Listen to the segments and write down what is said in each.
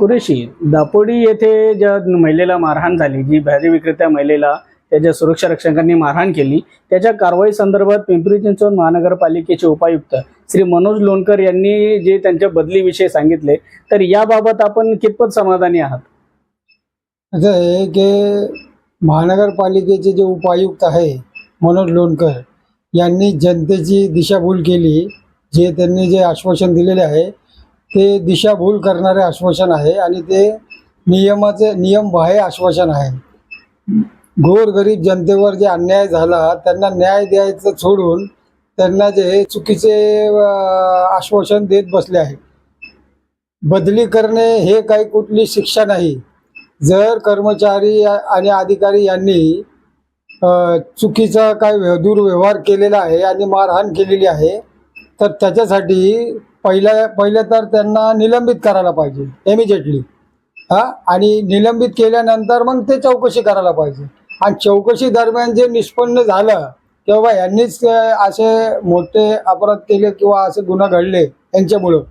कुरेशी दापोडी येथे ज्या महिलेला मारहाण झाली जी भाजी विक्रेत्या महिलेला त्याच्या सुरक्षा रक्षकांनी मारहाण केली त्याच्या कारवाई संदर्भात पिंपरी चिंचवड महानगरपालिकेचे उपायुक्त श्री मनोज लोणकर यांनी जे त्यांच्या बदलीविषयी सांगितले तर याबाबत आपण कितपत समाधानी आहात? असं आहे की महानगरपालिकेचे जे उपायुक्त आहे मनोज लोणकर यांनी जनतेची दिशाभूल केली जे त्यांनी जे आश्वासन दिलेले आहे ते दिशाभूल करणारे आश्वासन आहे आणि ते नियमाचे नियम बाह्य आश्वासन आहे. गोरगरीब जनतेवर जे अन्याय झाला त्यांना न्याय द्यायचं सोडून त्यांना जे चुकीचे आश्वासन देत बसले आहे. बदली करणे हे काही कुठली शिक्षा नाही. जर कर्मचारी आणि अधिकारी यांनी चुकीचा काय दुर्व्यवहार केलेला आहे आणि मारहाण केलेली आहे तर त्याच्यासाठी पहिल्या पहिले तर त्यांना निलंबित करायला पाहिजे इमिजिएटली हा? आणि निलंबित केल्यानंतर मग ते चौकशी करायला पाहिजे. आणि चौकशी दरम्यान जे निष्पन्न झालं किंवा यांनीच असे मोठे अपराध केले किंवा असे गुन्हा घडले यांच्यामुळं.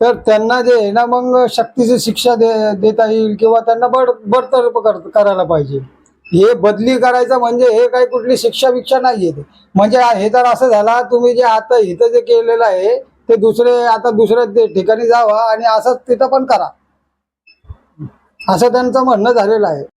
तर त्यांना जे आहे ना मग शक्तीची शिक्षा दे देता येईल किंवा त्यांना बड बडतर्फ कर करायला पाहिजे. हे बदली करायचं म्हणजे हे काही कुठली शिक्षा बिक्षा नाही येते म्हणजे हे तर असं झाला तुम्ही जे आता इथं जे केलेलं आहे ते दुसरे आता दुसऱ्या ठिकाणी जावा आणि असंच तिथं पण करा. असं त्यांचं म्हणणं झालेलं आहे.